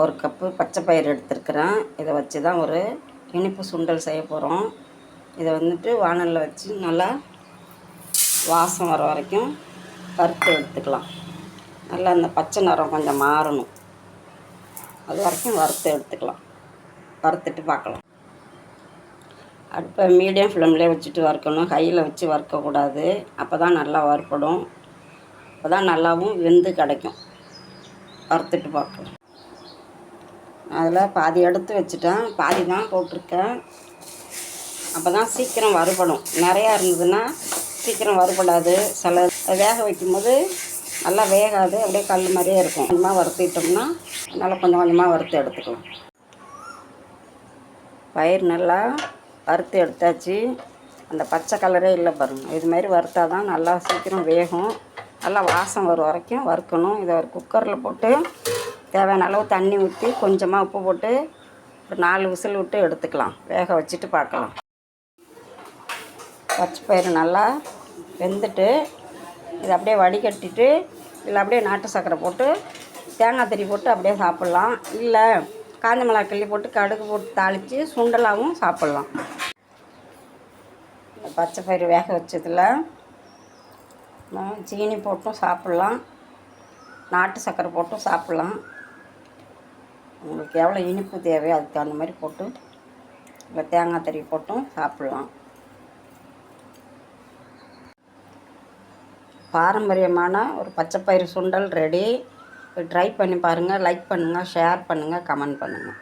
ஒரு கப்பு பச்சை பயிறு எடுத்துருக்குறேன். இதை வச்சு தான் ஒரு இனிப்பு சுண்டல் செய்ய போகிறோம் இதை வந்துட்டு வானலில் வச்சு நல்லா வாசம் வர வரைக்கும் வறுத்து எடுத்துக்கலாம். நல்லா அந்த பச்சை நிறம் கொஞ்சம் மாறணும். அது வரைக்கும் வறுத்து எடுத்துக்கலாம். வறுத்துட்டு பார்க்கலாம். அடுப்பை மீடியம் ஃப்ளேம்லேயே வச்சுட்டு வறுக்கணும். கையில் வச்சு வறுக்கக்கூடாது அப்போ தான் நல்லா வறுப்படும் அப்போ தான் நல்லாவும் வெந்து கிடைக்கும். வறுத்துட்டு பார்க்கலாம். அதில் பாதி எடுத்து வச்சுட்டேன். பாதி தான் போட்டிருக்கேன். அப்போ தான் சீக்கிரம் வறுபடும். நிறையா இருந்ததுன்னா சீக்கிரம் வறுபடாது. சில வேக வைக்கும்போது நல்லா வேகாது. அப்படியே கல் மாதிரியே இருக்கும். கொஞ்சமாக வறுத்துட்டோம்னா நல்லா கொஞ்சம் கொஞ்சமாக வறுத்து எடுத்துக்கலாம். பயிர் நல்லா வறுத்து எடுத்தாச்சு. அந்த பச்சை கலரே இல்லை பாருங்கள் இது மாதிரி வறுத்தா தான் நல்லா சீக்கிரம் வேகும். நல்லா வாசம் வரும் வரைக்கும் வறுக்கணும். இதை ஒரு குக்கரில் போட்டு தேவையான அளவு தண்ணி ஊற்றி கொஞ்சமாக உப்பு போட்டு ஒரு நாலு விசில் விட்டு எடுத்துக்கலாம். வேக வச்சுட்டு பார்க்கலாம். பச்சை பயிறு நல்லா வெந்துட்டு இதை அப்படியே வடிகட்டிட்டு இல்லை அப்படியே நாட்டு சர்க்கரை போட்டு தேங்காய் தறி போட்டு அப்படியே சாப்பிட்லாம். இல்லை காஞ்ச மிளகா கிள்ளி போட்டு கடுகு போட்டு தாளித்து சுண்டலாகவும் சாப்பிட்லாம். இந்த பச்சை பயிறு வேக வச்சதில் சீனி போட்டும் சாப்பிட்லாம். நாட்டு சர்க்கரை போட்டும் சாப்பிட்லாம். உங்களுக்கு எவ்வளோ இனிப்பு தேவையோ அதுக்கு தகுந்த மாதிரி போட்டு இல்லை தேங்காய் தறி போட்டும் சாப்பிட்லாம். பாரம்பரியமான ஒரு பச்சைப்பயிறு சுண்டல் ரெடி ட்ரை பண்ணி பாருங்கள் லைக் பண்ணுங்கள் ஷேர் பண்ணுங்கள் கமெண்ட் பண்ணுங்கள்